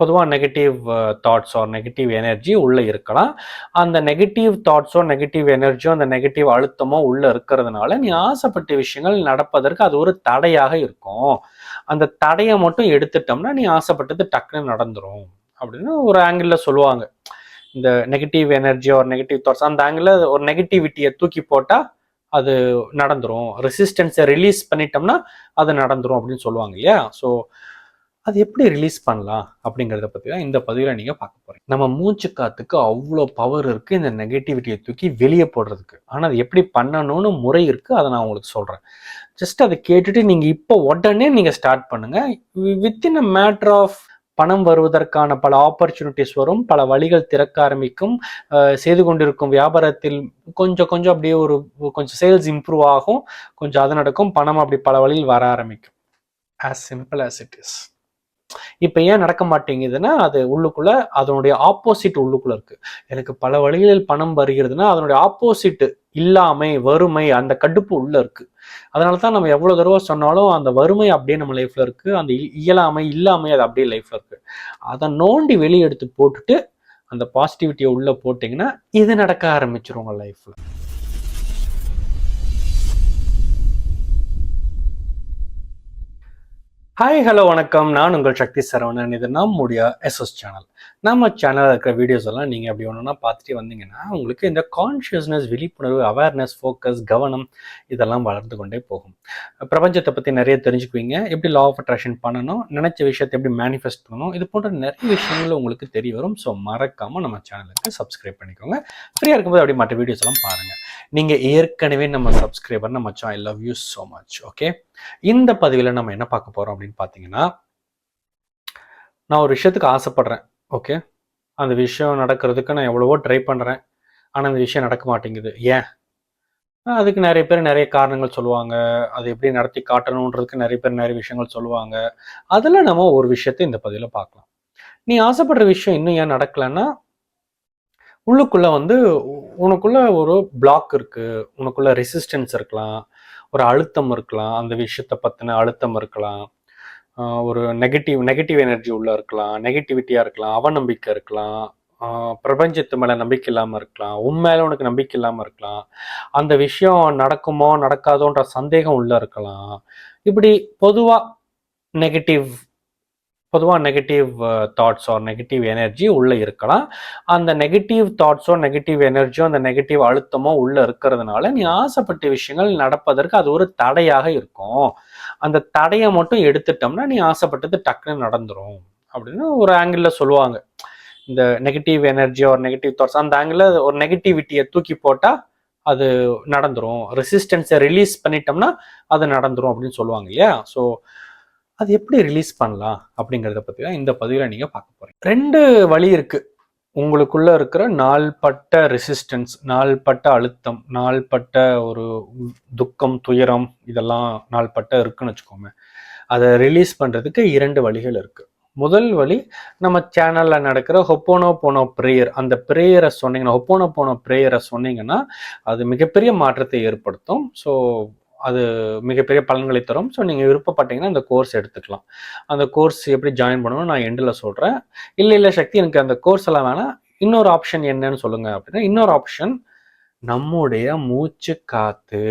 பொதுவாக negative thoughts or negative energy உள்ளே இருக்கலாம். அந்த நெகட்டிவ் தாட்ஸோ நெகட்டிவ் எனர்ஜியோ அந்த நெகட்டிவ் அழுத்தமோ உள்ளே இருக்கிறதுனால நீ ஆசைப்பட்ட விஷயங்கள் நடப்பதற்கு அது ஒரு தடையாக இருக்கும். அந்த தடையை மட்டும் எடுத்துட்டோம்னா நீ ஆசைப்பட்டது டக்குன்னு நடந்துடும் அப்படின்னு ஒரு ஆங்கிளில் சொல்லுவாங்க. இந்த நெகட்டிவ் எனர்ஜி ஒரு நெகட்டிவ் தாட்ஸ் அந்த ஆங்கிளில் ஒரு நெகட்டிவிட்டியை தூக்கி போட்டால் அது நடந்துடும் ரெசிஸ்டன்ஸை ரிலீஸ் பண்ணிட்டோம்னா அது நடந்துரும் அப்படின்னு சொல்லுவாங்க இல்லையா? ஸோ அது எப்படி ரிலீஸ் பண்ணலாம் அப்படிங்கிறத பற்றி தான் இந்த பதிவில் நீங்கள் பார்க்க போகிறீங்க நம்ம மூச்சு காத்துக்கு அவ்வளோ பவர் இருக்குது இந்த நெகட்டிவிட்டியை தூக்கி வெளியே போடுறதுக்கு. ஆனால் அது எப்படி பண்ணணும்னு முறை இருக்குது அதை நான் உங்களுக்கு சொல்கிறேன் ஜஸ்ட் அதை கேட்டுட்டு நீங்கள் இப்போ உடனே நீங்கள் ஸ்டார்ட் பண்ணுங்கள் வித்தின் அ மேட்ரு ஆஃப் பணம் வருவதற்கான பல ஆப்பர்ச்சுனிட்டிஸ் வரும் பல வழிகள் திறக்க ஆரம்பிக்கும். செய்து கொண்டிருக்கும் வியாபாரத்தில் கொஞ்சம் கொஞ்சம் அப்படியே ஒரு கொஞ்சம் சேல்ஸ் இம்ப்ரூவ் ஆகும் கொஞ்சம் அது நடக்கும் பணம் அப்படி பல வழியில் வர ஆரம்பிக்கும். As simple as it is. இப்போ ஏன் நடக்க மாட்டேங்குதுன்னா அது உள்ளுக்குள்ள அதனுடைய ஆப்போசிட் உள்ளுக்குள்ள இருக்கு. எனக்கு பல வழிகளில் பணம் வருகிறதுனா அதனுடைய ஆப்போசிட் இல்லாமை வறுமை அந்த கடுப்பு உள்ள இருக்கு. அதனால தான் நம்ம எவ்வளவு தடவை சொன்னாலும் அந்த வறுமை அப்படியே நம்ம லைஃப்ல இருக்கு. அந்த இயலாமை இல்லாமை அது அப்படியே லைஃப்ல இருக்கு. அதை நோண்டி வெளியே எடுத்து போட்டுட்டு அந்த பாசிட்டிவிட்டியை உள்ள போட்டிங்கன்னா இது நடக்க ஆரம்பிச்சிரும் உங்க லைஃப்ல ஹாய் ஹலோ வணக்கம். நான் உங்கள் சக்தி சரவணன். இது நம்முடைய எஸ்எஸ் சேனல். நம்ம சேனலில் இருக்கிற வீடியோஸ் எல்லாம் நீங்கள் அப்படி ஒன்றுனா பார்த்துட்டு வந்தீங்கன்னா உங்களுக்கு இந்த கான்ஷியஸ்னஸ் விழிப்புணர்வு அவேர்னஸ் ஃபோக்கஸ் கவனம் இதெல்லாம் வளர்ந்து கொண்டே போகும். பிரபஞ்சத்தை பற்றி நிறைய தெரிஞ்சுக்குவீங்க. எப்படி லா ஆஃப் அட்ராக்ஷன் பண்ணணும் நினச்ச விஷயத்தை எப்படி மேனிஃபெஸ்ட் பண்ணணும் இது போன்ற நிறைய விஷயங்கள் உங்களுக்கு தெரிய வரும். ஸோ மறக்காமல் நம்ம சேனலுக்கு சப்ஸ்கிரைப் பண்ணிக்கோங்க. ஃப்ரீயாக இருக்கும்போது அப்படி மற்ற வீடியோஸ் எல்லாம் பாருங்கள் நீங்கள் ஏற்கனவே நம்ம சப்ஸ்கிரைபர் நம்ம I love you so much okay இந்த பதிவில் நம்ம என்ன பார்க்க போகிறோம் அப்படின்னு பார்த்தீங்கன்னா நான் ஒரு விஷயத்துக்கு ஆசைப்படுறேன். ஓகே. அந்த விஷயம் நடக்கிறதுக்கு நான் எவ்வளவோ ட்ரை பண்ணுறேன் ஆனால் அந்த விஷயம் நடக்க மாட்டேங்குது. ஏன்? அதுக்கு நிறைய பேர் நிறைய காரணங்கள் சொல்லுவாங்க. அது எப்படி நடத்தி காட்டணுன்றதுக்கு நிறைய பேர் நிறைய விஷயங்கள் சொல்லுவாங்க. அதில் நம்ம ஒரு விஷயத்தை இந்த பதிவில் பார்க்கலாம். நீ ஆசைப்படுற விஷயம் இன்னும் ஏன் நடக்கலைன்னா உள்ளுக்குள்ள வந்து உனக்குள்ள ஒரு பிளாக் இருக்கு. உனக்குள்ள ரெசிஸ்டன்ஸ் இருக்கலாம். ஒரு அழுத்தம் இருக்கலாம். அந்த விஷயத்தை பற்றின அழுத்தம் இருக்கலாம். ஒரு நெகட்டிவ் நெகட்டிவ் எனர்ஜி உள்ளே இருக்கலாம் நெகட்டிவிட்டியாக இருக்கலாம் அவநம்பிக்கை இருக்கலாம் பிரபஞ்சத்து மேலே நம்பிக்கை இல்லாமல் இருக்கலாம் உன் மேலே உனக்கு நம்பிக்கை இல்லாமல் இருக்கலாம் அந்த விஷயம் நடக்குமோ நடக்காதோன்ற சந்தேகம் உள்ளே இருக்கலாம். இப்படி பொதுவாக நெகட்டிவ் பொதுவாக negative thoughts or negative energy உள்ளே இருக்கலாம். அந்த நெகட்டிவ் தாட்ஸோ நெகட்டிவ் எனர்ஜியோ அந்த நெகட்டிவ் அழுத்தமோ உள்ளே இருக்கிறதுனால நீ ஆசைப்பட்ட விஷயங்கள் நடப்பதற்கு அது ஒரு தடையாக இருக்கும். அந்த தடையை மட்டும் எடுத்துட்டோம்னா நீ ஆசைப்பட்டது டக்குன்னு நடந்துடும் அப்படின்னு ஒரு ஆங்கிளில் சொல்லுவாங்க. இந்த நெகட்டிவ் எனர்ஜி ஒரு நெகட்டிவ் தாட்ஸ் அந்த ஆங்கிளில் ஒரு நெகட்டிவிட்டியை தூக்கி போட்டால் அது நடந்துடும் ரெசிஸ்டன்ஸை ரிலீஸ் பண்ணிட்டோம்னா அது நடந்துடும் அப்படின்னு சொல்லுவாங்க இல்லையா? ஸோ அது எப்படி ரிலீஸ் பண்ணலாம் அப்படிங்கிறத பற்றி தான் இந்த பதிவில் நீங்கள் பார்க்க போகிறீங்க ரெண்டு வழி இருக்குது உங்களுக்குள்ள இருக்கிற நாள்பட்ட ரெசிஸ்டன்ஸ் நாள்பட்ட அழுத்தம் நாள்பட்ட ஒரு துக்கம் துயரம் இதெல்லாம் நாள்பட்ட இருக்குன்னு வச்சுக்கோங்க அதை ரிலீஸ் பண்ணுறதுக்கு இரண்டு வழிகள் இருக்குது முதல் வழி நம்ம சேனலில் நடக்கிற ஹொப்போனோ போனோ ப்ரேயர் அந்த ப்ரேயரை சொன்னீங்கன்னா ஹொப்போனோ போனோ ப்ரேயரை சொன்னீங்கன்னா அது மிகப்பெரிய மாற்றத்தை ஏற்படுத்தும். ஸோ அது மிகப்பெரிய பலன்களை தரும். ஸோ நீங்கள் விருப்பப்பட்டீங்கன்னா அந்த கோர்ஸ் எடுத்துக்கலாம். அந்த கோர்ஸ் எப்படி ஜாயின் பண்ணணும் நான் எண்டில் சொல்கிறேன் இல்லை இல்லை சக்தி எனக்கு அந்த கோர்ஸ் எல்லாம் வேணால் இன்னொரு ஆப்ஷன் என்னன்னு சொல்லுங்க அப்படின்னா இன்னொரு ஆப்ஷன் நம்முடைய மூச்சு காத்து.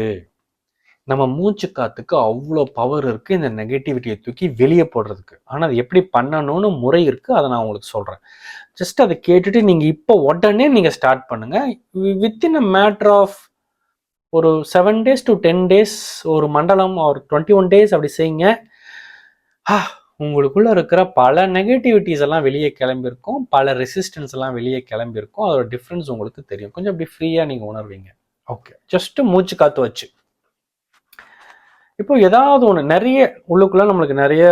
நம்ம மூச்சு காத்துக்கு அவ்வளோ பவர் இருக்குது இந்த நெகட்டிவிட்டியை தூக்கி வெளியே போடுறதுக்கு. ஆனால் அது எப்படி பண்ணணும்னு முறை இருக்குது அதை நான் உங்களுக்கு சொல்கிறேன் ஜஸ்ட் அதை கேட்டுட்டு நீங்கள் இப்போ உடனே நீங்கள் ஸ்டார்ட் பண்ணுங்கள் வித்தின் அ மேட்ரு ஆஃப் ஒரு seven days to ten days ஒரு மண்டலம் ஒரு டுவெண்ட்டி ஒன் டேஸ் அப்படி செய்யுங்க. ஆ, உங்களுக்குள்ள இருக்கிற பல நெகட்டிவிட்டிஸ் எல்லாம் வெளியே கிளம்பியிருக்கும். பல ரெசிஸ்டன்ஸ் எல்லாம் வெளியே கிளம்பியிருக்கும். அதோட டிஃப்ரென்ஸ் உங்களுக்கு தெரியும். கொஞ்சம் அப்படி ஃப்ரீயாக நீங்கள் உணர்வீங்க. ஓகே ஜஸ்ட் மூச்சு காத்து வச்சு. இப்போ ஏதாவது ஒன்று நிறைய உள்ளுக்குள்ள நம்மளுக்கு நிறைய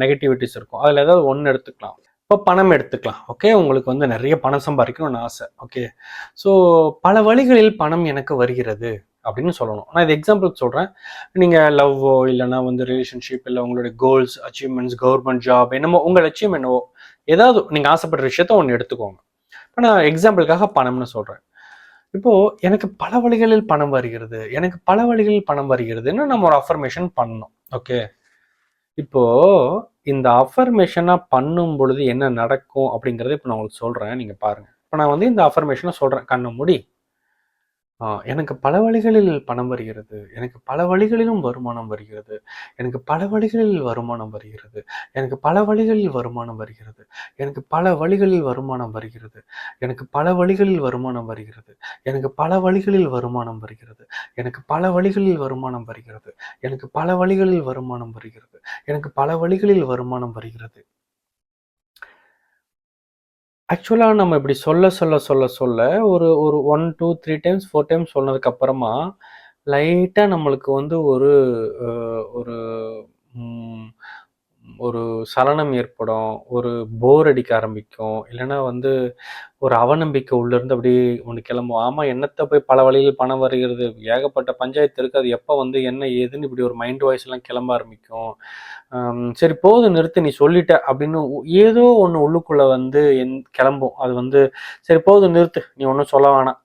நெகட்டிவிட்டிஸ் இருக்கும். அதில் ஏதாவது ஒன்று எடுத்துக்கலாம். இப்போ பணம் எடுத்துக்கலாம். ஓகே உங்களுக்கு வந்து நிறைய பணம் சம்பாதிக்கணும்னு ஆசை. ஓகே ஸோ பல வழிகளில் பணம் எனக்கு வருகிறது அப்படின்னு சொல்லணும். நான் இது எக்ஸாம்பிள் சொல்கிறேன் நீங்கள் லவ்வோ இல்லைன்னா வந்து ரிலேஷன்ஷிப் இல்லை உங்களுடைய கோல்ஸ் அச்சீவ்மெண்ட்ஸ் கவர்மெண்ட் ஜாப் என்னமோ உங்கள் லட்சியம் என்னவோ ஏதாவது நீங்கள் ஆசைப்படுற விஷயத்த ஒன்று எடுத்துக்கோங்க. இப்போ நான் எக்ஸாம்பிளுக்காக பணம்னு சொல்கிறேன் இப்போ எனக்கு பல வழிகளில் பணம் வருகிறது. எனக்கு பல வழிகளில் பணம் வருகிறதுன்னு நம்ம ஒரு அஃபர்மேஷன் பண்ணணும். ஓகே இப்போ இந்த அஃபர்மேஷனாக பண்ணும் பொழுது என்ன நடக்கும் அப்படிங்கிறத இப்போ நான் உங்களுக்கு சொல்கிறேன் நீங்கள் பாருங்க. இப்போ நான் வந்து இந்த அஃபர்மேஷனை சொல்கிறேன் கண்ணை மூடி. எனக்கு பல வழிகளில் பணம் வருகிறது எனக்கு பல வழிகளிலும் வருமானம் வருகிறது எனக்கு பல வழிகளில் வருமானம் வருகிறது எனக்கு பல வழிகளில் வருமானம் வருகிறது எனக்கு பல வழிகளில் வருமானம் வருகிறது எனக்கு பல வழிகளில் வருமானம் வருகிறது எனக்கு பல வழிகளில் வருமானம் வருகிறது எனக்கு பல வழிகளில் வருமானம் வருகிறது எனக்கு பல வழிகளில் வருமானம் வருகிறது எனக்கு பல வழிகளில் வருமானம் வருகிறது ஆக்சுவலாக நம்ம இப்படி சொல்ல சொல்ல சொல்ல சொல்ல ஒரு ஒரு one two three times four times சொன்னதுக்கப்புறமா லைட்டாக நம்மளுக்கு வந்து ஒரு ஒரு ஒரு சலனம் ஏற்படும் ஒரு போர் அடிக்க ஆரம்பிக்கும் இல்லைன்னா வந்து ஒரு அவநம்பிக்கை உள்ளேருந்து அப்படியே ஒன்று கிளம்பும். ஆமாம் என்னத்தை போய் பல வழியில் பணம் வருகிறது? ஏகப்பட்ட பஞ்சாயத்து இருக்குது அது எப்போ வந்து என்ன ஏதுன்னு இப்படி ஒரு மைண்ட் வாய்ஸ்லாம் கிளம்ப ஆரம்பிக்கும். சரி போதும் நிறுத்து நீ சொல்லிட்ட அப்படின்னு ஏதோ ஒன்று உள்ளுக்குள்ளே வந்து என் கிளம்பும். அது வந்து சரி போதும் நிறுத்து நீ ஒன்றும் சொல்ல வேணாம்.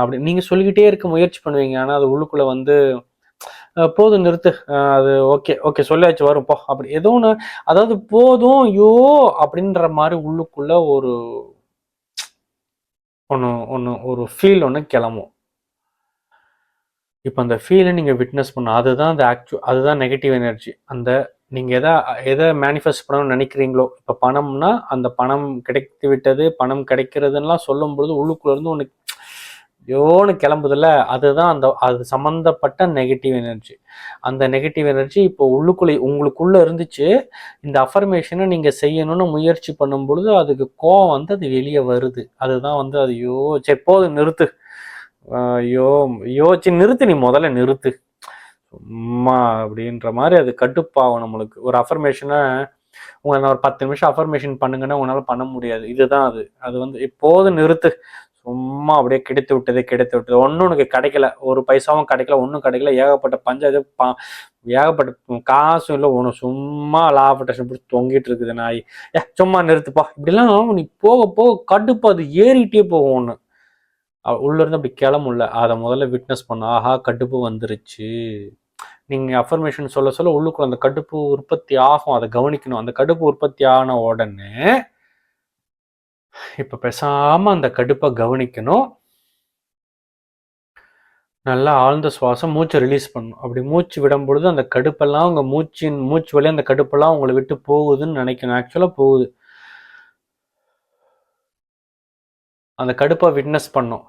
அப்படி நீங்கள் சொல்லிக்கிட்டே இருக்க முயற்சி பண்ணுவீங்க. ஆனால் அது உள்ளுக்குள்ளே வந்து போதும் நிறுத்து. அது ஓகே ஓகே சொல்லியாச்சு வரும் போ. அப்படி ஏதோ ஒன்று அதாவது போதும் ஐயோ அப்படின்ற மாதிரி உள்ளுக்குள்ள ஒரு ஒன்று ஒன்று ஒரு ஃபீல் ஒன்று கிளம்பும். இப்போ அந்த ஃபீலை நீங்கள் விட்னஸ் பண்ண அதுதான் அந்த ஆக்சுவல் அதுதான் நெகட்டிவ் எனர்ஜி அந்த நீங்கள் எதை எதை மேனிஃபெஸ்ட் பண்ணணும்னு நினைக்கிறீங்களோ இப்போ பணம்னா அந்த பணம் கிடைத்து விட்டது பணம் கிடைக்கிறதுலாம் சொல்லும் பொழுது ஒன்று யோன்னு கிளம்புதுல அதுதான் அந்த அது சம்மந்தப்பட்ட நெகட்டிவ் எனர்ஜி அந்த நெகட்டிவ் எனர்ஜி இப்போ உள்ளுக்குள்ளே உங்களுக்குள்ள இருந்துச்சு இந்த அஃபர்மேஷனை நீங்கள் செய்யணும்னு முயற்சி பண்ணும் பொழுது அதுக்கு கோவம் வந்து அது வெளியே வருது. அதுதான் வந்து அது யோ சரி போதும் நிறுத்து. யோ ஐயோ நிறுத்து நீ முதல்ல நிறுத்து. சும்மா அப்படின்ற மாதிரி அது கட்டுப்பாகும் நம்மளுக்கு. ஒரு அஃபர்மேஷனை உங்களை நான் ஒரு பத்து நிமிஷம் அஃபர்மேஷன் பண்ணுங்கன்னா உங்களால் பண்ண முடியாது. இதுதான் அது. அது வந்து எப்போது நிறுத்து. சும்மா அப்படியே கெடுத்து விட்டது கெடுத்து விட்டது. ஒன்றும் உனக்கு கிடைக்கல. ஒரு பைசாவும் கிடைக்கல ஒன்றும் கிடைக்கல. ஏகப்பட்ட பஞ்சாயத்து பா ஏகப்பட்ட காசும் இல்லை ஒன்று சும்மா லாபட்டேஷன் பிடிச்சி தொங்கிட்டு இருக்குது நாய். ஏ சும்மா நிறுத்துப்பா. இப்படிலாம் நீ போக போக கடுப்பு அது ஏறிட்டே போகும் ஒன்று உள்ளேருந்து அப்படி கிளம்புல அதை முதல்ல விட்னஸ் பண்ண. ஆஹா கடுப்பு வந்துருச்சு. நீங்கள் அஃபர்மேஷன் சொல்ல சொல்ல உள்ளுக்குள்ள அந்த கடுப்பு உற்பத்தி ஆகும். அதை கவனிக்கணும். அந்த கடுப்பு உற்பத்தி ஆன உடனே இப்போ பேசாமல் அந்த கடுப்பை கவனிக்கணும். நல்லா ஆழ்ந்த சுவாசம் மூச்சை ரிலீஸ் பண்ணணும். அப்படி மூச்சு விடும் பொழுது அந்த கடுப்பெல்லாம் உங்கள் மூச்சின் மூச்சு வழியா அந்த கடுப்பெல்லாம் உங்களை விட்டு போகுதுன்னு நினைக்கணும். ஆக்சுவலாக போகுது. அந்த கடுப்பை விட்னஸ் பண்ணும்.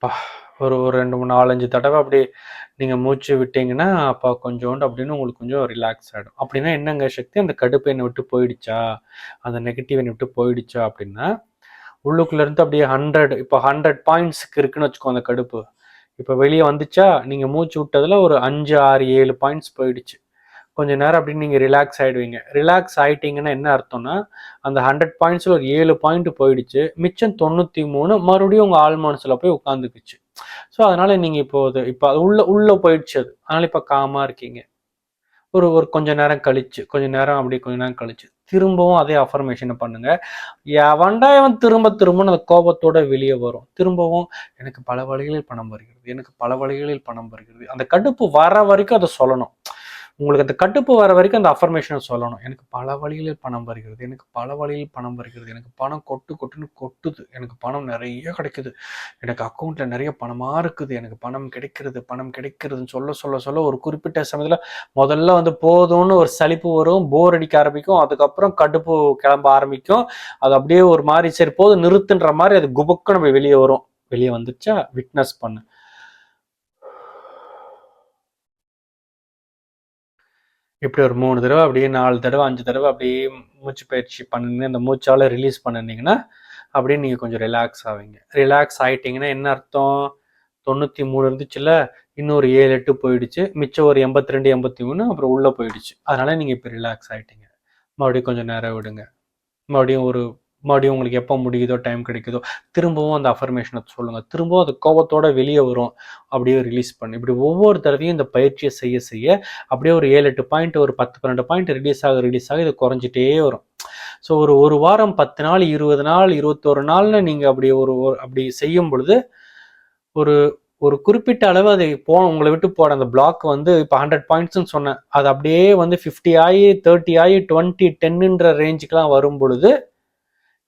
அப்பா, ஒரு ஒரு ரெண்டு மூணு நாலஞ்சு தடவை அப்படி நீங்கள் மூச்சு விட்டீங்கன்னா அப்போ கொஞ்சோண்டு அப்படின்னு உங்களுக்கு கொஞ்சம் ரிலாக்ஸ் ஆகிடும் அப்படின்னா என்னங்க சக்தி? அந்த கடுப்பு என்னை விட்டு போயிடுச்சா? அந்த நெகட்டிவ் என்னை விட்டு போயிடுச்சா அப்படின்னா உள்ளுக்குள்ளேருந்து அப்படியே ஹண்ட்ரட் இப்போ ஹண்ட்ரட் பாயிண்ட்ஸ்க்கு இருக்குன்னு வச்சுக்கோ அந்த கடுப்பு. இப்போ வெளியே வந்துச்சா? நீங்கள் மூச்சு விட்டதில் ஒரு அஞ்சு ஆறு ஏழு பாயிண்ட்ஸ் போயிடுச்சு. கொஞ்ச நேரம் அப்படின்னு நீங்கள் ரிலாக்ஸ் ஆகிடுவீங்க ரிலாக்ஸ் ஆகிட்டீங்கன்னா என்ன அர்த்தம்னா அந்த ஹண்ட்ரட் பாயிண்ட்ஸில் ஒரு ஏழு பாயிண்ட் போயிடுச்சு. மிச்சம் தொண்ணூற்றி மூணு மறுபடியும் உங்கள் ஆல்மான்ஸில் போய் உட்காந்துக்குச்சு ஸோ அதனால நீங்கள் இப்போ அது இப்போ அது உள்ள உள்ளே போயிடுச்சு அது. அதனால இப்போ காமாக இருக்கீங்க. ஒரு ஒரு கொஞ்ச நேரம் கழிச்சு கொஞ்ச நேரம் அப்படி கொஞ்ச நேரம் கழிச்சு திரும்பவும் அதே அஃபர்மேஷனை பண்ணுங்க. எவன்டா இவன் திரும்ப திரும்ப அந்த கோபத்தோட வெளியே வரும். திரும்பவும் எனக்கு பல வழிகளில் பணம் வருகிறது எனக்கு பல வழிகளில் பணம் வருகிறது. அந்த கடுப்பு வர வரைக்கும் அதை சொல்லணும். உங்களுக்கு அந்த கட்டுப்பு வர வரைக்கும் அந்த அஃபர்மேஷனை சொல்லணும். எனக்கு பல வழியில் பணம் வருகிறது எனக்கு பல வழியில் பணம் வருகிறது எனக்கு பணம் கொட்டு கொட்டுன்னு கொட்டுது எனக்கு பணம் நிறைய கிடைக்குது எனக்கு அக்கௌண்ட்டில் நிறைய பணமாக இருக்குது எனக்கு பணம் கிடைக்கிறது பணம் கிடைக்கிறதுன்னு சொல்ல சொல்ல சொல்ல ஒரு குறிப்பிட்ட சமயத்தில் முதல்ல வந்து போதும்னு ஒரு சலிப்பு வரும் போர் அடிக்க ஆரம்பிக்கும் அதுக்கப்புறம் கடுப்பு கிளம்ப ஆரம்பிக்கும். அது அப்படியே ஒரு மாதிரி சரி போதும் நிறுத்துன்ற மாதிரி அது குபுக்கு நம்ம வெளியே வரும். வெளியே வந்துச்சா? விட்னஸ் பண்ணு. இப்படி ஒரு மூணு தடவை அப்படியே நாலு தடவை அஞ்சு தடவை அப்படியே மூச்சு பயிற்சி பண்ணுங்க அந்த மூச்சால ரிலீஸ் பண்ணினீங்கன்னா அப்படியே நீங்கள் கொஞ்சம் ரிலாக்ஸ் ஆவீங்க. ரிலாக்ஸ் ஆகிட்டிங்கன்னா என்ன அர்த்தம்? தொண்ணூற்றி மூணு இருந்துச்சுல்ல இன்னொரு ஏழு எட்டு போயிடுச்சு. மிச்சம் ஒரு எண்பத்தி ரெண்டு எண்பத்தி மூணு அப்புறம் உள்ளே போயிடுச்சு. அதனால் நீங்கள் இப்போ ரிலாக்ஸ் ஆகிட்டீங்க மறுபடியும் கொஞ்சம் நேரம் விடுங்க. மறுபடியும் ஒரு மறுபடியும் உங்களுக்கு எப்போ முடியுதோ டைம் கிடைக்குதோ திரும்பவும் அந்த அஃபர்மேஷனை சொல்லுங்கள் திரும்பவும் அது கோபத்தோட வெளியே வரும். அப்படியே ரிலீஸ் பண்ணு. இப்படி ஒவ்வொரு தடவையும் இந்த பயிற்சியை செய்ய செய்ய அப்படியே ஒரு ஏழு எட்டு பாயிண்ட் ஒரு பத்து பன்னெண்டு பாயிண்ட் ரிலீஸ் ஆக ரிலீஸ் ஆக இது குறைஞ்சிட்டே வரும். ஸோ ஒரு ஒரு வாரம் பத்து நாள் இருபது நாள் இருபத்தொரு நாள்னு நீங்கள் அப்படி ஒரு அப்படி செய்யும் பொழுது ஒரு ஒரு குறிப்பிட்ட அளவு அதை போ உங்களை விட்டு போட அந்த பிளாக் வந்து இப்போ ஹண்ட்ரட் பாயிண்ட்ஸ்னு சொன்னேன். அது அப்படியே வந்து ஃபிஃப்டி ஆகி தேர்ட்டி ஆகி டுவெண்ட்டி டென்னுன்ற ரேஞ்சுக்கெலாம் வரும் பொழுது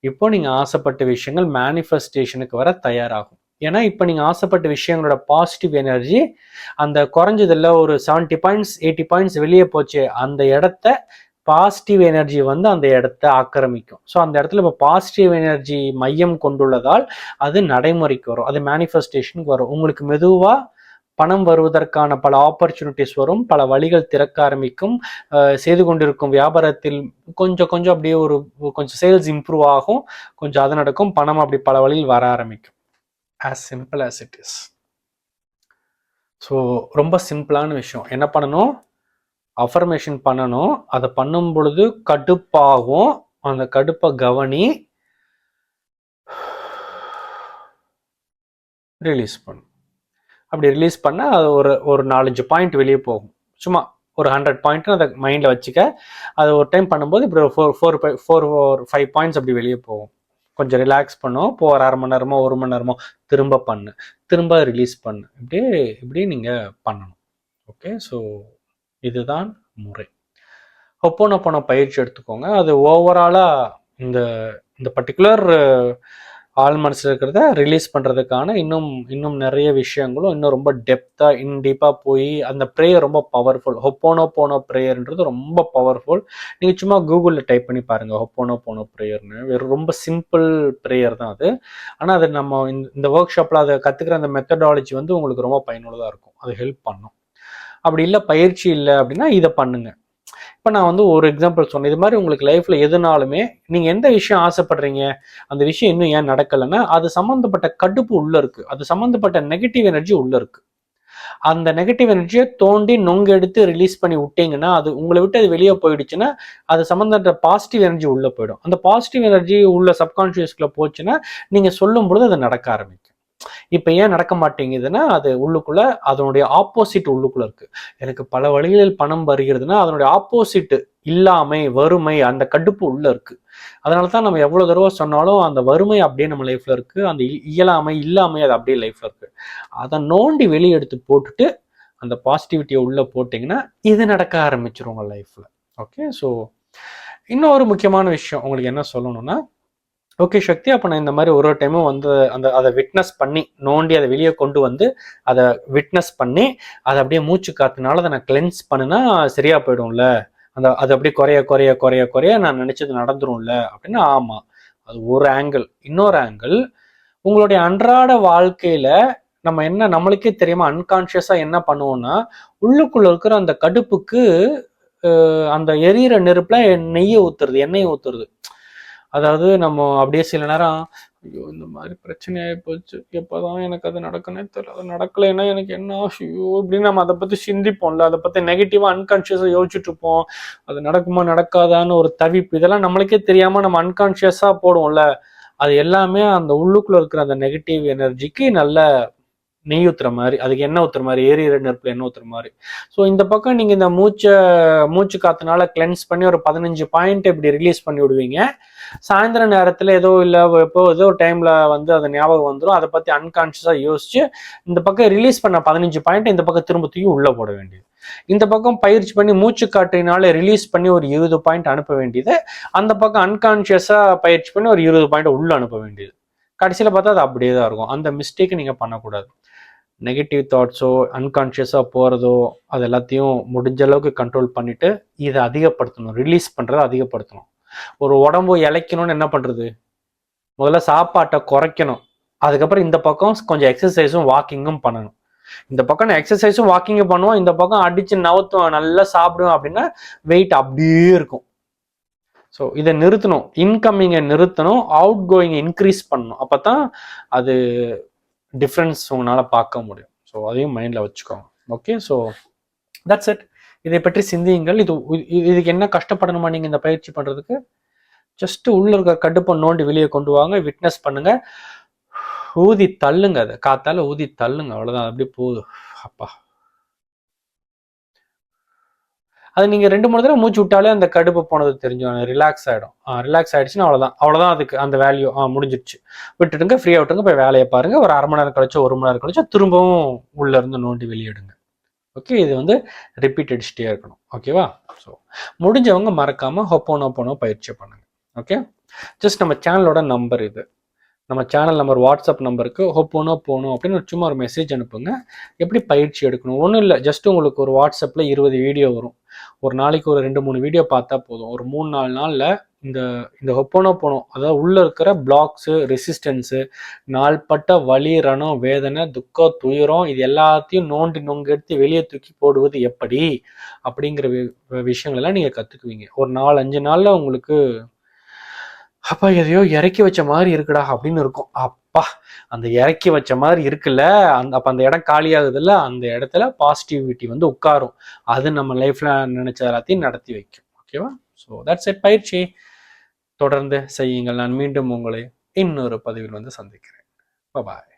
இப்போ நீங்கள் ஆசைப்பட்ட விஷயங்கள் மேனிஃபெஸ்டேஷனுக்கு வர தயாராகும். ஏன்னா இப்போ நீங்கள் ஆசைப்பட்ட விஷயங்களோட பாசிட்டிவ் எனர்ஜி அந்த குறைஞ்சதில்ல ஒரு செவன்ட்டி பாயிண்ட்ஸ் எயிட்டி பாயிண்ட்ஸ் வெளியே போச்சு அந்த இடத்த பாசிட்டிவ் எனர்ஜி வந்து அந்த இடத்த ஆக்கிரமிக்கும். ஸோ அந்த இடத்துல இப்போ பாசிட்டிவ் எனர்ஜி மையம் கொண்டுள்ளதால் அது நடைமுறைக்கு வரும் அது மேனிஃபெஸ்டேஷனுக்கு வரும். உங்களுக்கு மெதுவாக பணம் வருவதற்கான பல ஆப்பர்ச்சுனிட்டிஸ் வரும் பல வழிகள் திறக்க ஆரம்பிக்கும். செய்து கொண்டிருக்கும் வியாபாரத்தில் கொஞ்சம் கொஞ்சம் அப்படியே ஒரு கொஞ்சம் சேல்ஸ் இம்ப்ரூவ் ஆகும் கொஞ்சம் அது நடக்கும் பணம் அப்படி பல வழியில் வர ஆரம்பிக்கும். As simple as it is so ரொம்ப சிம்பிளான விஷயம். என்ன பண்ணணும்? அஃபர்மேஷன் பண்ணணும். அதை பண்ணும் பொழுது கடுப்பாகும். அந்த கடுப்பை கவனி ரிலீஸ் பண்ணும் அப்படி ரிலீஸ் பண்ணால் அது ஒரு ஒரு நாலஞ்சு பாயிண்ட் வெளியே போகும். சும்மா ஒரு ஹண்ட்ரட் பாயிண்ட்னு அதை மைண்டில் வச்சுக்க அது ஒரு டைம் பண்ணும்போது இப்படி ஒரு four four four four five points அப்படி வெளியே போகும். கொஞ்சம் ரிலாக்ஸ் பண்ணும் இப்போ ஒரு அரை மணி நேரமோ ஒரு மணி நேரமோ திரும்ப பண்ணு. திரும்ப ரிலீஸ் பண்ணு. இப்படி இப்படி நீங்கள் பண்ணணும். ஓகே ஸோ இதுதான் முறை. ஒப்போன போன பயிற்சி எடுத்துக்கோங்க. அது ஓவராலாக இந்த இந்த பர்டிகுலர் ஆள் மனசில் இருக்கிறத ரிலீஸ் பண்ணுறதுக்கான இன்னும் இன்னும் நிறைய விஷயங்களும் இன்னும் ரொம்ப டெப்த்தாக இன் டீப்பாக போய் அந்த ப்ரேயர் ரொம்ப பவர்ஃபுல் ஹொப்போனோ போனோ ப்ரேயர்ன்றது ரொம்ப பவர்ஃபுல் நீங்கள் சும்மா கூகுளில் டைப் பண்ணி பாருங்கள் ஹொப்போனோ போனோ ப்ரேயர்னு வெறும் ரொம்ப சிம்பிள் ப்ரேயர் தான் அது. ஆனால் அது நம்ம இந்த ஒர்க் ஷாப்பில் அதை கற்றுக்கிற அந்த மெத்தடாலஜி வந்து உங்களுக்கு ரொம்ப பயனுள்ளதாக இருக்கும். அது ஹெல்ப் பண்ணும். அப்படி இல்லை பயிற்சி இல்லை அப்படின்னா இதை பண்ணுங்கள் இப்போ நான் வந்து ஒரு எக்ஸாம்பிள் சொன்னேன். இது மாதிரி உங்களுக்கு லைஃப்பில் எதுனாலுமே நீங்கள் எந்த விஷயம் ஆசைப்படுறீங்க? அந்த விஷயம் இன்னும் ஏன் நடக்கலைன்னா அது சம்மந்தப்பட்ட கடுப்பு உள்ளே இருக்குது அது சம்மந்தப்பட்ட நெகட்டிவ் எனர்ஜி உள்ளே இருக்குது அந்த நெகட்டிவ் எனர்ஜியை தோண்டி நொங்கு எடுத்து ரிலீஸ் பண்ணி விட்டீங்கன்னா அது உங்களை விட்டு அது வெளியே போயிடுச்சுன்னா அது சம்மந்தப்பட்ட பாசிட்டிவ் எனர்ஜி உள்ளே போயிடும். அந்த பாசிட்டிவ் எனர்ஜி உள்ள சப்கான்ஷியஸ்குள்ள போச்சுன்னா நீங்கள் சொல்லும் பொழுது அது நடக்க ஆரம்பிக்கும். இப்போ ஏன் நடக்க மாட்டேங்குதுன்னா அது உள்ளுக்குள்ள அதனுடைய ஆப்போசிட் உள்ளுக்குள்ள இருக்கு. எனக்கு பல வழிகளில் பணம் வருகிறதுனா அதனுடைய ஆப்போசிட் இல்லாமை வறுமை அந்த கடுப்பு உள்ள இருக்கு. அதனால தான் நம்ம எவ்வளவு தடவை சொன்னாலும் அந்த வறுமை அப்படியே நம்ம லைஃப்ல இருக்கு. அந்த இ- இயலாமை இல்லாமை அது அப்படியே லைஃப்ல இருக்கு. அதை நோண்டி வெளியே எடுத்து போட்டுட்டு அந்த பாசிட்டிவிட்டியை உள்ள போட்டிங்கன்னா இது நடக்க ஆரம்பிச்சிரும் உங்கள் லைஃப்ல ஓகே ஸோ இன்னொரு முக்கியமான விஷயம் உங்களுக்கு என்ன சொல்லணும்னா ஓகே சக்தி அப்போ நான் இந்த மாதிரி ஒரு ஒரு டைமும் வந்து அந்த அதை விட்னஸ் பண்ணி நோண்டி அதை வெளியே கொண்டு வந்து அதை விட்னஸ் பண்ணி அதை அப்படியே மூச்சு காத்துனால அதை நான் கிளென்ஸ் பண்ணுனா சரியா போயிடும்ல? அந்த அது அப்படியே குறைய குறைய குறைய குறைய நான் நினைச்சது நடந்துரும்ல? அப்படின்னா ஆமா. அது ஒரு ஆங்கிள் இன்னொரு ஆங்கிள் உங்களுடைய அன்றாட வாழ்க்கையில நம்ம என்ன நம்மளுக்கே தெரியாம அன்கான்ஷியஸா என்ன பண்ணுவோம்னா உள்ளுக்குள்ள இருக்கிற அந்த கடுப்புக்கு அந்த எரியிற நெருப்புல நெய்யை ஊத்துறது எண்ணெயை ஊத்துறது. அதாவது நம்ம அப்படியே சில நேரம் ஐயோ இந்த மாதிரி பிரச்சனை ஆகி போச்சு. எப்போதான் எனக்கு அது நடக்குன்னே தெரியல. அது நடக்கலைன்னா எனக்கு என்ன ஐயோ இப்படின்னு நம்ம அதை பத்தி சிந்திப்போம்ல. அதை பத்தி நெகட்டிவா அன்கான்ஷியஸா யோசிச்சுட்டு இருப்போம். அது நடக்குமா நடக்காதான்னு ஒரு தவிப்பு. இதெல்லாம் நம்மளுக்கே தெரியாம நம்ம அன்கான்ஷியஸா போடுவோம்ல. அது எல்லாமே அந்த உள்ளுக்குள்ள இருக்கிற அந்த நெகட்டிவ் எனர்ஜிக்கு நல்ல நெய் ஊத்துற மாதிரி அதுக்கு எண்ணெய் ஊத்துற மாதிரி எரியிற நெருப்பில் எண்ணெய் ஊத்துற மாதிரி. ஸோ இந்த பக்கம் நீங்கள் இந்த மூச்சை மூச்சு காத்துனால கிளென்ஸ் பண்ணி ஒரு பதினஞ்சு பாயிண்ட் இப்படி ரிலீஸ் பண்ணி விடுவீங்க. சாயந்தர நேரத்தில் ஏதோ இல்லை எப்போ ஏதோ டைமில் வந்து அது ஞாபகம் வந்துடும் அதை பற்றி அன்கான்ஷியஸாக யோசிச்சு இந்த பக்கம் ரிலீஸ் பண்ண பதினஞ்சு பாயிண்ட் இந்த பக்கம் திரும்ப தூக்கி உள்ளே போட வேண்டியது. இந்த பக்கம் பயிற்சி பண்ணி மூச்சு காற்றினால ரிலீஸ் பண்ணி ஒரு இருபது பாயிண்ட் அனுப்ப வேண்டியது. அந்த பக்கம் அன்கான்ஷியஸாக பயிற்சி பண்ணி ஒரு இருபது பாயிண்ட் உள்ளே அனுப்ப வேண்டியது. கடைசியில் பார்த்தா அது அப்படியே தான் இருக்கும். அந்த மிஸ்டேக்கை நீங்கள் பண்ணக்கூடாது. நெகட்டிவ் தாட்ஸோ அன்கான்ஷியஸாக போகிறதோ அது எல்லாத்தையும் முடிஞ்ச அளவுக்கு கண்ட்ரோல் பண்ணிட்டு இதை அதிகப்படுத்தணும். ரிலீஸ் பண்ணுறதை அதிகப்படுத்தணும். ஒரு உடம்பு இழைக்கணும்னு என்ன பண்ணுறது முதல்ல சாப்பாட்டை குறைக்கணும். அதுக்கப்புறம் இந்த பக்கம் கொஞ்சம் எக்ஸசைஸும் வாக்கிங்கும் பண்ணணும். இந்த பக்கம் நான் எக்ஸசைஸும் வாக்கிங்கும் பண்ணுவோம் இந்த பக்கம் அடித்து நவுத்துவோம் நல்லா சாப்பிடுவோம் அப்படின்னா வெயிட் அப்படியே இருக்கும். ஸோ இதை நிறுத்தணும். இன்கம்மிங்கை நிறுத்தணும். அவுட் கோயிங்கை இன்க்ரீஸ் பண்ணணும். அப்போ தான் அது டிஃப்ரென்ஸ் உங்களால் பார்க்க முடியும். ஸோ அதையும் மைண்டில் வச்சுக்கோங்க. ஓகே ஸோ தட்ஸ் இட் இதை பற்றி சிந்தியுங்கள். இது இதுக்கு என்ன கஷ்டப்படணுமா நீங்கள் இந்த பயிற்சி பண்ணுறதுக்கு ஜஸ்ட் உள்ள இருக்க கடுப்பை நோண்டி வெளியே கொண்டு வாங்க. விட்னஸ் பண்ணுங்க. ஊதி தள்ளுங்க அதை. காத்தால ஊதி தள்ளுங்க. அவ்வளோதான் அப்படியே போகுது. அப்பா. அது நீங்கள் ரெண்டு மூணு தடவை மூச்சு விட்டாலே அந்த கடுப்பு போனது தெரிஞ்சு ரிலாக்ஸ் ஆகிடும் ரிலாக்ஸ் ஆகிடுச்சுன்னா அவ்வளோதான் அவ்வளோதான் அதுக்கு அந்த வேல்யூ ஆ முடிஞ்சிடுச்சு விட்டுடுங்க ஃப்ரீயாக விட்டுருங்க போய் வேலையை பாருங்கள் ஒரு அரை மணி நேரம் கழிச்சோ ஒரு மணி நேரம் கழிச்சோ திரும்பவும் உள்ளேருந்து நோண்டி வெளியிடுங்க. ஓகே இது வந்து ரிப்பீட் அடிச்சுட்டே இருக்கணும். ஓகேவா ஸோ முடிஞ்சவங்க மறக்காமல் ஹொப்போனோ போனோ பயிற்சி பண்ணுங்க. ஓகே ஜஸ்ட் நம்ம சேனலோட நம்பர் இது. நம்ம சேனல் நம்பர் வாட்ஸ்அப் நம்பருக்கு ஹொப்போனோ போகணும் அப்படின்னு ஒரு சும்மா ஒரு மெசேஜ் அனுப்புங்க. எப்படி பயிற்சி எடுக்கணும்? ஒன்றும் இல்லை ஜஸ்ட் உங்களுக்கு ஒரு வாட்ஸ்அப்பில் இருபது வீடியோ வரும். ஒரு நாளைக்கு ஒரு ரெண்டு மூணு வீடியோ பார்த்தா போதும். ஒரு மூணு நாலு நாளில் இந்த இந்த ஹொப்போனோ போனோம் அதாவது உள்ளே இருக்கிற பிளாக்ஸு ரெசிஸ்டன்ஸு நாள்பட்ட வலி ரணம் வேதனை துக்கம் துயரம் இது எல்லாத்தையும் நோண்டி நொங்கெடுத்து வெளியே தூக்கி போடுவது எப்படி? அப்படிங்கிற விஷயங்களெல்லாம் நீங்கள் கற்றுக்குவீங்க ஒரு நாலு அஞ்சு நாளில் உங்களுக்கு அப்பா எதையோ இறக்கி வச்ச மாதிரி இருக்குடா அப்படின்னு இருக்கும். அப்பா அந்த இறக்கி வச்ச மாதிரி இருக்குல்ல? அந்த அப்போ அந்த இடம் காலியாகுதுல்ல? அந்த இடத்துல பாசிட்டிவிட்டி வந்து உட்காரும். அது நம்ம லைஃப்ல நினைச்ச எல்லாத்தையும் நடத்தி வைக்கும். ஓகேவா ஸோ தட்ஸ் எட் பயிற்சி. தொடர்ந்து செய்யுங்கள். நான் மீண்டும் உங்களை இன்னொரு பதிவில் வந்து சந்திக்கிறேன். பாய்